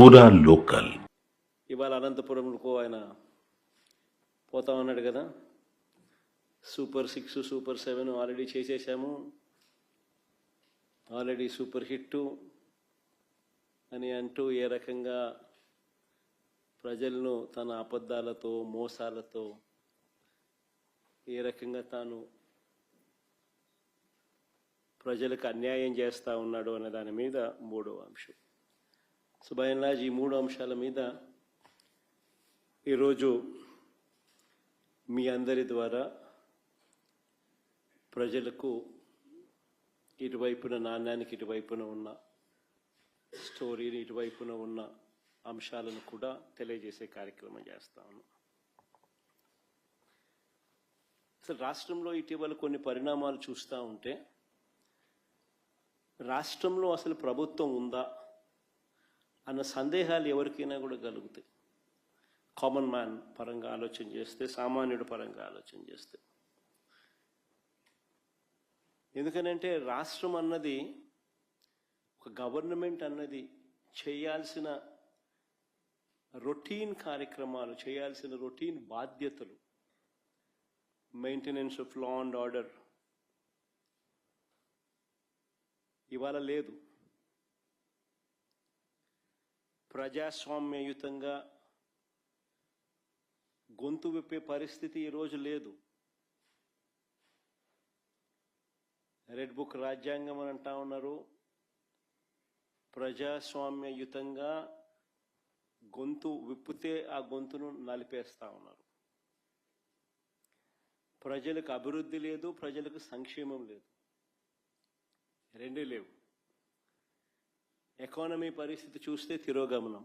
పూరా లోకల్. ఇవాళ అనంతపురంకు ఆయన పోతా ఉన్నాడు కదా. Super six super seven already చేసేసాము. ఆల్రెడీ సూపర్ హిట్ అని అంటూ ఏ రకంగా ప్రజలను తన అబద్ధాలతో మోసాలతో ఏ రకంగా తాను ప్రజలకు అన్యాయం చేస్తూ ఉన్నాడు అనే దాని మీద మూడో అంశం. సో బై అండ్ ఈ మూడు అంశాల మీద ఈరోజు మీ అందరి ద్వారా ప్రజలకు ఇటువైపున నాణ్యానికి ఇటువైపున ఉన్న స్టోరీని ఇటువైపున ఉన్న అంశాలను కూడా తెలియజేసే కార్యక్రమం చేస్తా ఉన్నాం. అసలు రాష్ట్రంలో ఇటీవల కొన్ని పరిణామాలు చూస్తూ ఉంటే రాష్ట్రంలో అసలు ప్రభుత్వం ఉందా? అన్న సందేహాలు ఎవరికైనా కూడా కలుగుతాయి. కామన్ మ్యాన్ పరంగా ఆలోచన చేస్తే సామాన్యుడి పరంగా ఆలోచన చేస్తే. ఎందుకనంటే రాష్ట్రం అన్నది ఒక గవర్నమెంట్ అన్నది చేయాల్సిన రొటీన్ కార్యక్రమాలు చేయాల్సిన రొటీన్ బాధ్యతలు maintenance of law and order ఇవాళ లేదు. ప్రజాస్వామ్యయుతంగా గొంతు విప్పే పరిస్థితి ఈరోజు లేదు. రెడ్ బుక్ రాజ్యాంగం అని అంటా ఉన్నారు. ప్రజాస్వామ్యయుతంగా గొంతు విప్పితే ఆ గొంతును నలిపేస్తా ఉన్నారు. ప్రజలకు అభివృద్ధి లేదు ప్రజలకు సంక్షేమం లేదు. రెండూ లేవు. ఎకానమీ పరిస్థితి చూస్తే తిరోగమనం.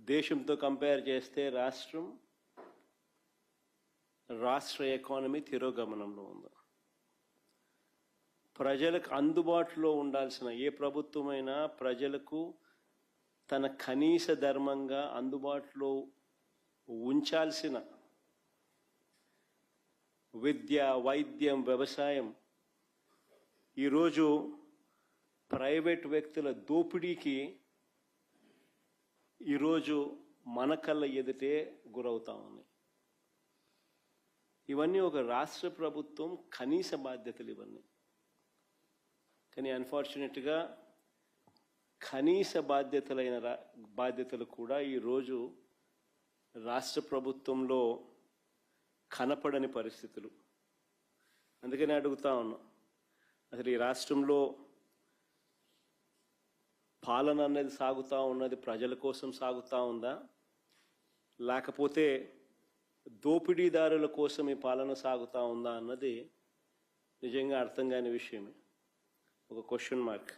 దేశంతో కంపేర్ చేస్తే రాష్ట్రం రాష్ట్ర ఎకానమీ తిరోగమనంలో ఉంది. ప్రజలకు అందుబాటులో ఉండాల్సిన ఏ ప్రభుత్వమైనా ప్రజలకు తన కనీస ధర్మంగా అందుబాటులో ఉంచాల్సిన విద్య వైద్యం వ్యవసాయం. ఈరోజు ప్రైవేట్ వ్యక్తుల దోపిడీకి ఈరోజు మన కళ్ళ ఎదుటే గురవుతా ఉన్నాయి. ఇవన్నీ ఒక రాష్ట్ర ప్రభుత్వం కనీస బాధ్యతలు ఇవన్నీ కానీ అన్ఫార్చునేట్గా కనీస బాధ్యతలైన రా- బాధ్యతలు కూడా ఈరోజు రాష్ట్ర ప్రభుత్వంలో కనపడని పరిస్థితులు. అందుకని అడుగుతా ఉన్నాం అసలు ఈ రాష్ట్రంలో పాలన అనేది సాగుతూ ఉన్నది ప్రజల కోసం సాగుతూ ఉందా? లేకపోతే దోపిడీదారుల కోసం ఈ పాలన సాగుతూ ఉందా అన్నది నిజంగా అర్థం కాని విషయమే. ఒక క్వశ్చన్ మార్క్